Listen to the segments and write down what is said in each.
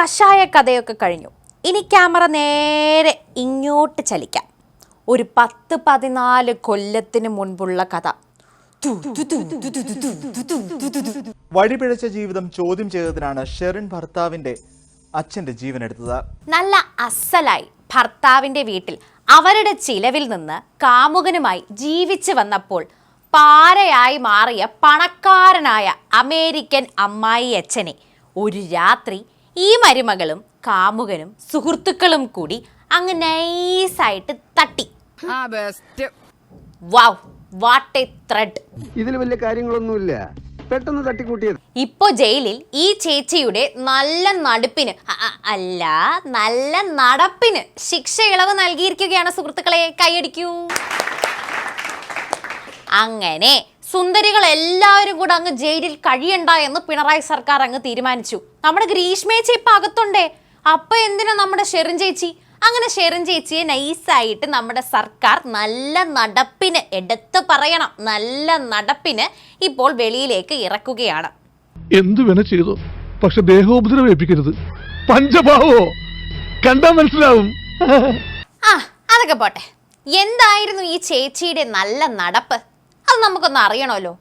കഷായ കഥയൊക്കെ കഴിഞ്ഞു ഇനി ക്യാമറ നേരെ ഇങ്ങോട്ട് ചലിക്കാം ഒരു പത്ത് പതിനാല് കൊല്ലത്തിന് മുൻപുള്ള കഥ വഴിപിഴച്ച ജീവിതം ചോദ്യം ചെയ്തതിനാണ് ഷെറിൻ ഭർത്താവിന്റെ അച്ഛന്റെ ജീവൻ എടുത്തത് നല്ല അസലായി ഭർത്താവിന്റെ വീട്ടിൽ അവരുടെ ചിലവിൽ നിന്ന് കാമുകനുമായി ജീവിച്ചു വന്നപ്പോൾ പാരയായി മാറിയ പണക്കാരനായ അമേരിക്കൻ അമ്മായി അച്ഛനെ ഒരു രാത്രി ഈ മരുമകളും കാമുകനും സുഹൃത്തുക്കളും കൂടി അങ്ങ് നൈസായിട്ട് തട്ടി. ആ best wow what a thread ഇതിൽ വലിയ കാര്യങ്ങളൊന്നുമില്ല. പെട്ടെന്ന് തട്ടിക്കൂട്ടിയത്. ഇപ്പോ ജയിലിൽ ഈ ചേച്ചിയുടെ നല്ല നടുപ്പിന് അല്ല നല്ല നടപ്പിന് ശിക്ഷ ഇളവ് നൽകിയിരിക്കുകയാണ് സുഹൃത്തുക്കളെ കൈയടിക്കൂ. അങ്ങനെ സുന്ദരികൾ എല്ലാവരും കൂടെ അങ്ങ് ജയിലിൽ കഴിയണ്ട എന്ന് പിണറായി സർക്കാർ അങ്ങ് തീരുമാനിച്ചു. നമ്മുടെ ഗ്രീഷ്മേച്ചി ഇപ്പൊ അകത്തുണ്ടേ? അപ്പൊ എന്തിനാ നമ്മുടെ ഷെറിൻ ചേച്ചി? അങ്ങനെ ഷെറിൻ ചേച്ചിയെ നൈസായിട്ട് നമ്മുടെ സർക്കാർ നല്ല നടപ്പിന് എടുത്ത് പറയണം. നല്ല നടപ്പിന് ഇപ്പോൾ വെളിയിലേക്ക് ഇറക്കുകയാണ്. എന്തു വേണ ചെയ്തു? പക്ഷെ ദേഹോപദ്രവേൽപ്പിക്കരുത് പഞ്ചഭാവോ? കണ്ടാ മനസ്സിലാവും. ആ അതൊക്കെ പോട്ടെ. എന്തായിരുന്നു ഈ ചേച്ചിയുടെ നല്ല നടപ്പ്? അത് നമുക്കൊന്ന് അറിയണമല്ലോ.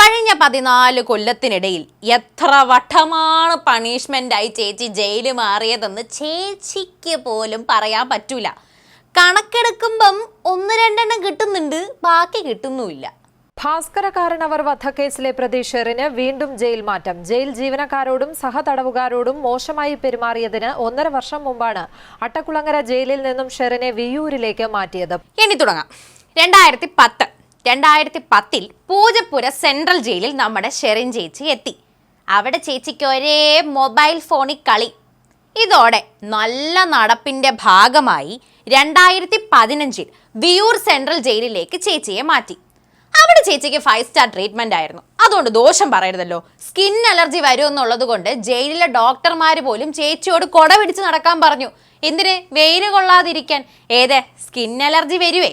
കഴിഞ്ഞ പതിനാല് കൊല്ലത്തിനിടയിൽ എത്ര വട്ടമാണ് പണിഷ്മെന്റായി ചേച്ചി ജയിൽ മാറിയതെന്ന് ചേച്ചിക്ക് പോലും പറയാൻ പറ്റൂല. കണക്കെടുക്കുമ്പം ഒന്ന് രണ്ടെണ്ണം കിട്ടുന്നുണ്ട് ബാക്കി കിട്ടുന്നുമില്ല. ഭാസ്കര കാരണവർ വധക്കേസിലെ പ്രതി ഷെറിന് വീണ്ടും ജയിൽ മാറ്റം. ജയിൽ ജീവനക്കാരോടും സഹതടവുകാരോടും മോശമായി പെരുമാറിയതിന് ഒന്നര വർഷം മുമ്പാണ് അട്ടക്കുളങ്ങര ജയിലിൽ നിന്നും ഷെറിനെ വിയൂരിലേക്ക് മാറ്റിയത്. എണ്ണി തുടങ്ങാം. രണ്ടായിരത്തി പത്ത്. രണ്ടായിരത്തി പത്തിൽ പൂജപ്പുര സെൻട്രൽ ജയിലിൽ നമ്മുടെ ഷെറിൻ ചേച്ചി എത്തി. അവിടെ ചേച്ചിക്ക് ഒരേ മൊബൈൽ ഫോണിൽ കളി. ഇതോടെ നല്ല നടപ്പിന്റെ ഭാഗമായി രണ്ടായിരത്തി പതിനഞ്ചിൽ വിയൂർ സെൻട്രൽ ജയിലിലേക്ക് ചേച്ചിയെ മാറ്റി. അവിടെ ചേച്ചിക്ക് ഫൈവ് സ്റ്റാർ ട്രീറ്റ്മെന്റ് ആയിരുന്നു. അതുകൊണ്ട് ദോഷം പറയരുതല്ലോ. സ്കിൻ അലർജി വരുമെന്നുള്ളത് കൊണ്ട് ജയിലിലെ ഡോക്ടർമാർ പോലും ചേച്ചിയോട് കൊട പിടിച്ച് നടക്കാൻ പറഞ്ഞു. എന്തിന്? വെയിൽ കൊള്ളാതിരിക്കാൻ. ഏതെ? സ്കിൻ അലർജി വരുവേ.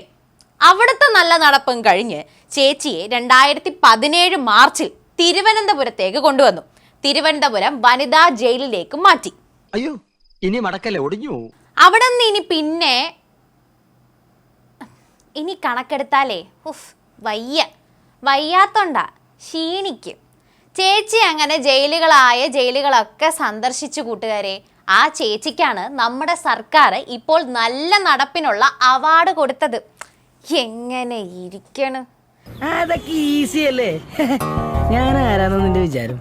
അവിടുത്തെ നല്ല നടപ്പും കഴിഞ്ഞ് ചേച്ചിയെ രണ്ടായിരത്തി പതിനേഴ് മാർച്ചിൽ തിരുവനന്തപുരത്തേക്ക് കൊണ്ടുവന്നു. തിരുവനന്തപുരം വനിതാ ജയിലിലേക്ക് മാറ്റി. അയ്യോ ഇനി മടക്കല്ലേ ഒടിഞ്ഞു അവിടെ നിന്ന് ഇനി പിന്നെ ഇനി കണക്കെടുത്താലേ ഉഫ് വയ്യ. വയ്യാത്തോണ്ടാ ക്ഷീണിക്കും. ചേച്ചി അങ്ങനെ ജയിലുകളായ ജയിലുകളൊക്കെ സന്ദർശിച്ചു കൂട്ടുകാരെ ആ ചേച്ചിക്കാണ് നമ്മുടെ സർക്കാർ ഇപ്പോൾ നല്ല നടപ്പിനുള്ള അവാർഡ് കൊടുത്തത്. എങ്ങനെ ഇരിക്കണ്? അതൊക്കെ ഈസി അല്ലേ? ഞാൻ ആരാന്ന് നിന്റെ വിചാരം?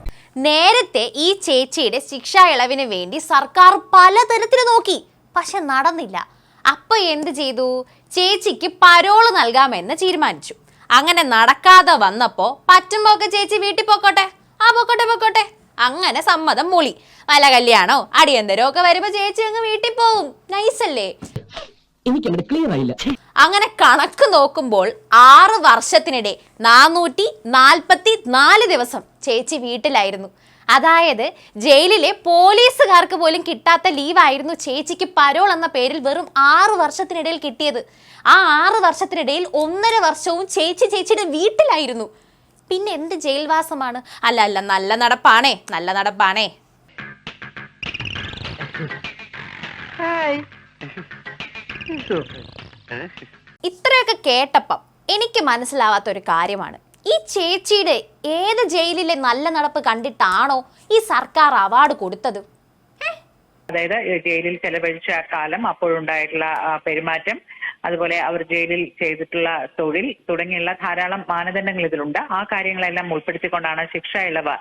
നേരത്തെ ഈ ചേച്ചിയുടെ ശിക്ഷാ ഇളവിന് വേണ്ടി സർക്കാർ പലതരത്തിൽ നോക്കി പക്ഷെ നടന്നില്ല. അപ്പൊ എന്ത് ചെയ്തു? ചേച്ചിക്ക് പരോൾ നൽകാമെന്ന് തീരുമാനിച്ചു. അങ്ങനെ നടക്കാതെ വന്നപ്പോ പറ്റുമ്പോ ഒക്കെ ചേച്ചി വീട്ടിൽ പോക്കോട്ടെ? ആ പൊക്കോട്ടെ പൊക്കോട്ടെ. അങ്ങനെ സമ്മതം മൂളി. വല്ല കല്യാണോ അടിയന്തരോ ഒക്കെ വരുമ്പോ ചേച്ചി അങ്ങ് വീട്ടിൽ പോവും. നൈസല്ലേ എനിക്ക് അങ്ങനെ ക്ലിയർ ആയില്ല അങ്ങനെ കണക്ക് നോക്കുമ്പോൾ ആറ് വർഷത്തിനിടെ നാനൂറ്റി നാൽപ്പത്തി നാല് ദിവസം ചേച്ചി വീട്ടിലായിരുന്നു. അതായത് ജയിലിലെ പോലീസുകാർക്ക് പോലും കിട്ടാത്ത ലീവായിരുന്നു ചേച്ചിക്ക് പരോൾ എന്ന പേരിൽ വെറും ആറു വർഷത്തിനിടയിൽ കിട്ടിയത്. ആ ആറ് വർഷത്തിനിടയിൽ ഒന്നര വർഷവും ചേച്ചി ചേച്ചിയുടെ വീട്ടിലായിരുന്നു. പിന്നെ എന്ത് ജയിൽവാസമാണ്? അല്ല അല്ല നല്ല നടപ്പാണേ നല്ല നടപ്പാണേ. ഇത്രയൊക്കെ കേട്ടപ്പം എനിക്ക് മനസ്സിലാവാത്ത ഒരു കാര്യമാണ്. ഈ ചേച്ചിയുടെ ഏത് ജയിലിലെ നല്ല നടപ്പ് കണ്ടിട്ടാണോ ഈ സർക്കാർ അവാർഡ് കൊടുത്തത്? അതായത് ജയിലിൽ ചെലവഴിച്ച കാലം അപ്പോഴുണ്ടായിട്ടുള്ള ആ, പെരുമാറ്റം അതുപോലെ അവർ ജയിലിൽ ചെയ്തിട്ടുള്ള തൊഴിൽ തുടങ്ങിയുള്ള ധാരാളം മാനദണ്ഡങ്ങൾ ഇതിലുണ്ട്. ആ കാര്യങ്ങളെല്ലാം ഉൾപ്പെടുത്തിക്കൊണ്ടാണ് ശിക്ഷ ഇളവ്.